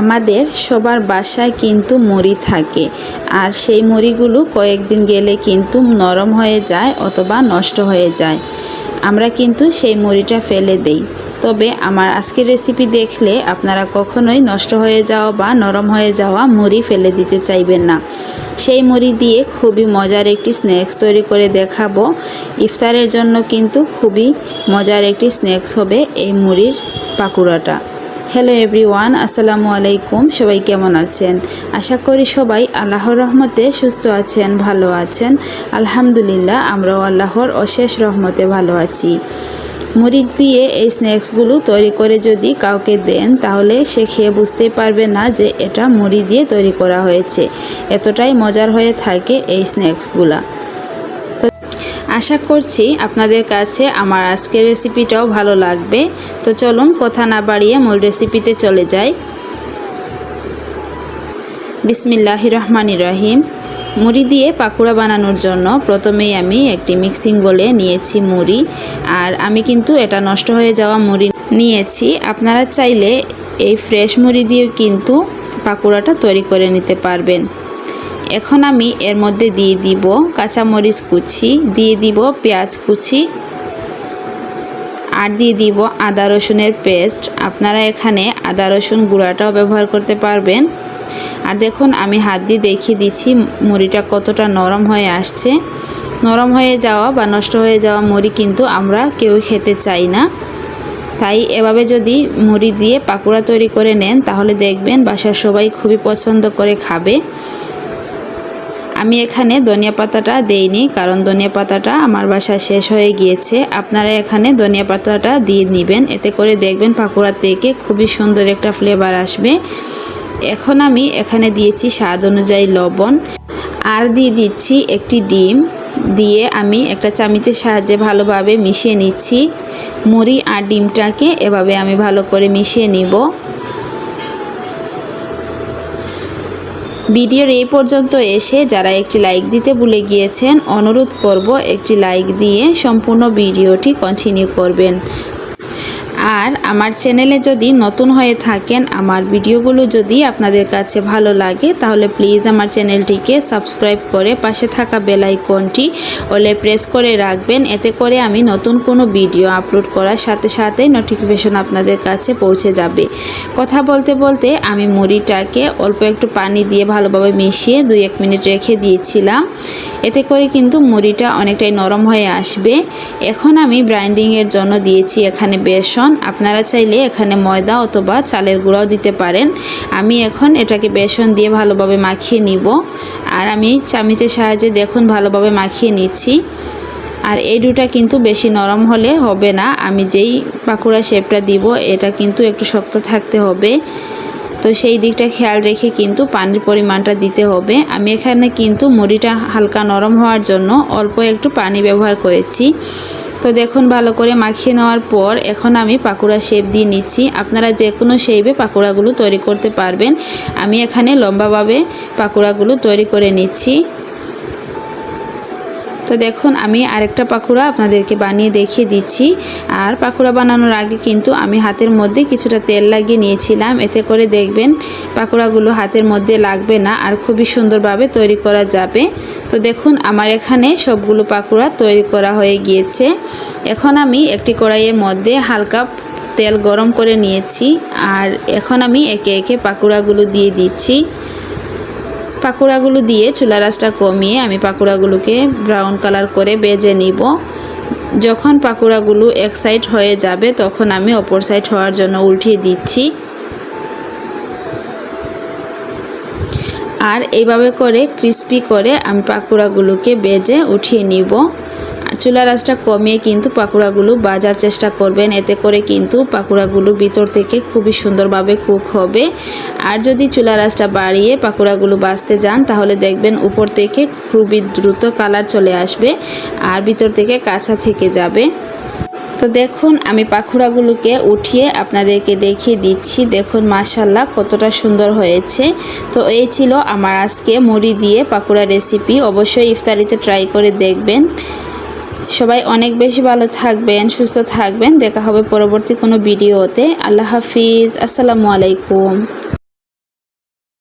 আমাদের সবার বাসায় কিন্তু মুড়ি থাকে। আর সেই মুড়িগুলো কয়েকদিন গেলে কিন্তু নরম হয়ে যায় অথবা নষ্ট হয়ে যায়। আমরা কিন্তু সেই মুড়িটা ফেলে দেই। তবে আমার আজকের রেসিপি দেখলে আপনারা কখনোই নষ্ট হয়ে যাওয়া বা নরম হয়ে যাওয়া মুড়ি ফেলে দিতে চাইবেন না। সেই মুড়ি দিয়ে খুবই মজার একটি স্ন্যাক্স তৈরি করে দেখাবো। ইফতারের জন্য কিন্তু খুবই মজার একটি স্ন্যাক্স হবে এই মুড়ির পাকুড়াটা। হ্যালো এভরিওয়ান আসসালামু আলাইকুম, সবাই কেমন আছেন? আশা করি সবাই আল্লাহর রহমতে সুস্থ আছেন, ভালো আছেন। আলহামদুলিল্লাহ, আমরাও আল্লাহর অশেষ রহমতে ভালো আছি। মুড়ি দিয়ে এই স্ন্যাক্সগুলো তৈরি করে যদি কাউকে দেন, তাহলে সে খেয়ে বুঝতে পারবে না যে এটা মুড়ি দিয়ে তৈরি করা হয়েছে। এতটাই মজার হয়ে থাকে এই স্ন্যাক্সগুলা। আশা করছি আপনাদের কাছে আমার আজকের রেসিপিটাও ভালো লাগবে। তো চলুন কথা না বাড়িয়ে মূল রেসিপিতে চলে যাই। বিসমিল্লাহ রহমান রহিম। মুড়ি দিয়ে পাকুড়া বানানোর জন্য প্রথমেই আমি একটি মিক্সিং বলে নিয়েছি মুড়ি। আর আমি কিন্তু এটা নষ্ট হয়ে যাওয়া মুড়ি নিয়েছি। আপনারা চাইলে এই ফ্রেশ মুড়ি দিয়েও কিন্তু পাকুড়াটা তৈরি করে নিতে পারবেন। এখন আমি এর মধ্যে দিয়ে দিব কাঁচামরিচ কুচি, দিয়ে দিব পেঁয়াজ কুচি আর দিয়ে দিব আদা রসুনের পেস্ট। আপনারা এখানে আদা রসুন গুঁড়াটাও ব্যবহার করতে পারবেন। আর দেখুন, আমি হাত দিয়ে দেখিয়ে দিচ্ছি মুড়িটা কতটা নরম হয়ে আসছে। নরম হয়ে যাওয়া বা নষ্ট হয়ে যাওয়া মুড়ি কিন্তু আমরা কেউ খেতে চাই না। তাই এভাবে যদি মুড়ি দিয়ে পাকোড়া তৈরি করে নেন, তাহলে দেখবেন বাসার সবাই খুবই পছন্দ করে খাবে। আমি এখানে ধনিয়া পাতাটা দেইনি, কারণ ধনিয়া পাতাটা আমার বাসায় শেষ হয়ে গিয়েছে। আপনারা এখানে ধনিয়া পাতাটা দিয়ে নেবেন, এতে করে দেখবেন পাকোড়া থেকে খুবই সুন্দর একটা ফ্লেভার আসবে। এখন আমি এখানে দিয়েছি স্বাদ অনুযায়ী লবণ, আর দিয়ে দিচ্ছি একটি ডিম। দিয়ে আমি একটা চামিচের সাহায্যে ভালোভাবে মিশিয়ে নিচ্ছি। মুড়ি আর ডিমটাকে এভাবে আমি ভালো করে মিশিয়ে নিব। ভিডিওর এই পর্যন্ত এসে যারা একটি লাইক দিতে ভুলে গিয়েছেন, অনুরোধ করব একটি লাইক দিয়ে সম্পূর্ণ ভিডিওটি কন্টিনিউ করবেন। আর আমার চ্যানেলে যদি নতুন হয়ে থাকেন, আমার ভিডিওগুলো যদি আপনাদের কাছে ভালো লাগে, তাহলে প্লিজ আমার চ্যানেলটিকে সাবস্ক্রাইব করে পাশে থাকা বেল আইকনটি ওলে প্রেস করে রাখবেন। এতে করে আমি নতুন কোনো ভিডিও আপলোড করার সাথে সাথে নোটিফিকেশন আপনাদের কাছে পৌঁছে যাবে। কথা বলতে বলতে আমি মুড়িটাকে অল্প একটু পানি দিয়ে ভালোভাবে মিশিয়ে দুই এক মিনিট রেখে দিয়েছিলাম। এতে করে কিন্তু মুড়িটা অনেকটাই নরম হয়ে আসবে। এখন আমি ব্রাইন্ডিংয়ের জন্য দিয়েছি এখানে বেসন। আপনারা চাইলে এখানে ময়দা অথবা চালের গুঁড়াও দিতে পারেন। আমি এখন এটাকে বেসন দিয়ে ভালোভাবে মাখিয়ে নিব। আর আমি চামিচের সাহায্যে দেখুন ভালোভাবে মাখিয়ে নিচ্ছি। আর এই ডুটা কিন্তু বেশি নরম হলে হবে না। আমি যেই পাকুড়া শেপটা দিব, এটা কিন্তু একটু শক্ত থাকতে হবে। তো সেই দিকটা খেয়াল রেখে কিন্তু পানির পরিমাণটা দিতে হবে। আমি এখানে কিন্তু মুড়িটা হালকা নরম হওয়ার জন্য অল্প একটু পানি ব্যবহার করেছি। তো দেখুন, ভালো করে মাখিয়ে নেওয়ার পর এখন আমি পাকুড়া শেপ দিয়ে নিচ্ছি। আপনারা যে কোনো শেপে পাকুড়াগুলো তৈরি করতে পারবেন। আমি এখানে লম্বাভাবে পাকুড়াগুলো তৈরি করে নিচ্ছি। তো দেখুন, আমি আরেকটা পাকুড়া আপনাদেরকে বানিয়ে দেখিয়ে দিচ্ছি। আর পাকুড়া বানানোর আগে কিন্তু আমি হাতের মধ্যে কিছুটা তেল লাগিয়ে নিয়েছিলাম। এতে করে দেখবেন পাকুড়াগুলো হাতের মধ্যে লাগবে না আর খুবই সুন্দরভাবে তৈরি করা যাবে। তো দেখুন, আমার এখানে সবগুলো পাকুড়া তৈরি করা হয়ে গিয়েছে। এখন আমি একটি কড়াইয়ের মধ্যে হালকা তেল গরম করে নিয়েছি। আর এখন আমি একে একে পাকুড়াগুলো দিয়ে দিচ্ছি। পাকোড়াগুলো দিয়ে চুলা রাসটা কমিয়ে আমি পাকোড়াগুলোকে ব্রাউন কালার করে বেজে নিব। যখন পাকোড়াগুলো এক সাইড হয়ে যাবে, তখন আমি অপর সাইড হওয়ার জন্য উল্টিয়ে দিচ্ছি। আর এইভাবে করে ক্রিস্পি করে আমি পাকোড়াগুলোকে বেজে উঠিয়ে নিব। চুলা রাসটা কমিয়ে কিন্তু পাকোড়াগুলো বাজার চেষ্টা করবেন। এতে করে কিন্তু পাকোড়াগুলো ভিতর থেকে খুবই সুন্দরভাবে কুক হবে। আর যদি চুলা রাসটা বাড়িয়ে পাকোড়াগুলো বাঁচতে যান, তাহলে দেখবেন উপর থেকে খুবই দ্রুত কালার চলে আসবে আর ভিতর থেকে কাঁচা থেকে যাবে। তো দেখুন, আমি পাখুড়াগুলোকে উঠিয়ে আপনাদেরকে দেখিয়ে দিচ্ছি। দেখুন মাশাল্লাহ কতটা সুন্দর হয়েছে। তো এই ছিল আমার আজকে মুড়ি দিয়ে পাকুড়া রেসিপি অবশ্যই ইফতারিতে ট্রাই করে দেখবেন। সবাই অনেক বেশি ভালো থাকবেন, সুস্থ থাকবেন। দেখা হবে পরবর্তী কোনো ভিডিওতে। আল্লাহ হাফিজ। আসসালামু আলাইকুম।